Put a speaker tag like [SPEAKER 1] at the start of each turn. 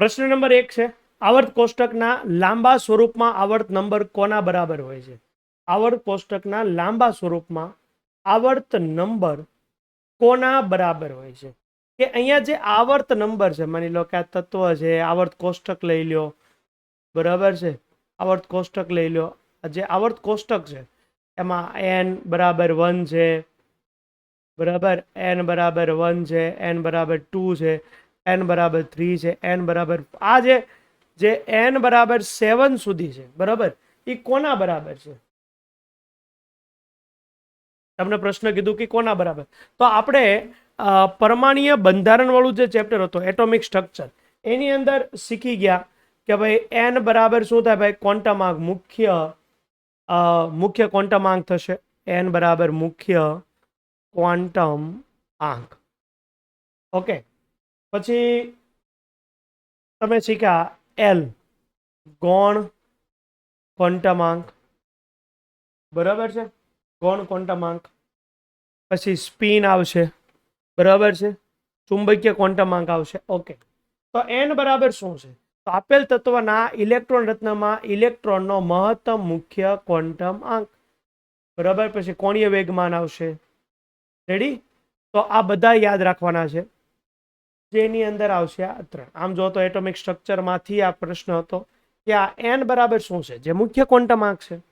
[SPEAKER 1] પ્રશ્ન નંબર એક છે, આવર્ત કોષ્ટકના લાંબા સ્વરૂપમાં આવર્ત નંબર કોના બરાબર હોય છે? આવર્ત કોષ્ટકના લાંબા સ્વરૂપમાં આવર્ત નંબર કોના બરાબર હોય છે? કે અહીંયા જે આવર્ત નંબર છે, માની લો કે આ તત્વ છે, આવર્ત કોષ્ટક લઈ લ્યો, બરાબર છે? આવર્ત કોષ્ટક લઈ લો જે આવર્ત કોષ્ટક છે, એમાં એન બરાબર વન છે, બરાબર? એન બરાબર વન છે એન બરાબર ટુ છે એન બરાબર થ્રી છે એન બરાબર આ જે જે એન બરાબર સેવન સુધી છે, બરાબર? એ કોના બરાબર છે? તમને પ્રશ્ન કીધું કે કોના બરાબર? તો આપણે પરમાણીય બંધારણ બંધારણવાળું જે ચેપ્ટર હતો એટોમિક સ્ટ્રક્ચર એની અંદર શીખી ગયા કે ભાઈ એન બરાબર શું થાય? ભાઈ ક્વોન્ટમ આંક મુખ્ય મુખ્ય ક્વોન્ટમ આંક થશે. એન બરાબર મુખ્ય ક્વોન્ટમ આંક ઓકે પછી તમે શીખ્યા એલ ગૌણ ક્વોન્ટમાંક બરાબર છે? ગૌણ ક્વોન્ટમાંક પછી સ્પિન આવશે. બરાબર છે? ચુંબકીય ક્વોન્ટમાંક આવશે. ઓકે તો એન બરાબર શું છે? તો આપેલ તત્વના ઇલેક્ટ્રોન રત્નમાં ઇલેક્ટ્રોનનો મહત્તમ મુખ્ય ક્વોન્ટમ આંક બરાબર? પછી કોણીય વેગમાન આવશે. રેડી તો આ બધા યાદ રાખવાના છે. જેની અંદર આવશે આ ત્રણ. આમ જો તો એટોમિક સ્ટ્રક્ચરમાંથી આ પ્રશ્ન હતો કે આ એન બરાબર શું છે? જે મુખ્ય ક્વોન્ટમ આંક છે.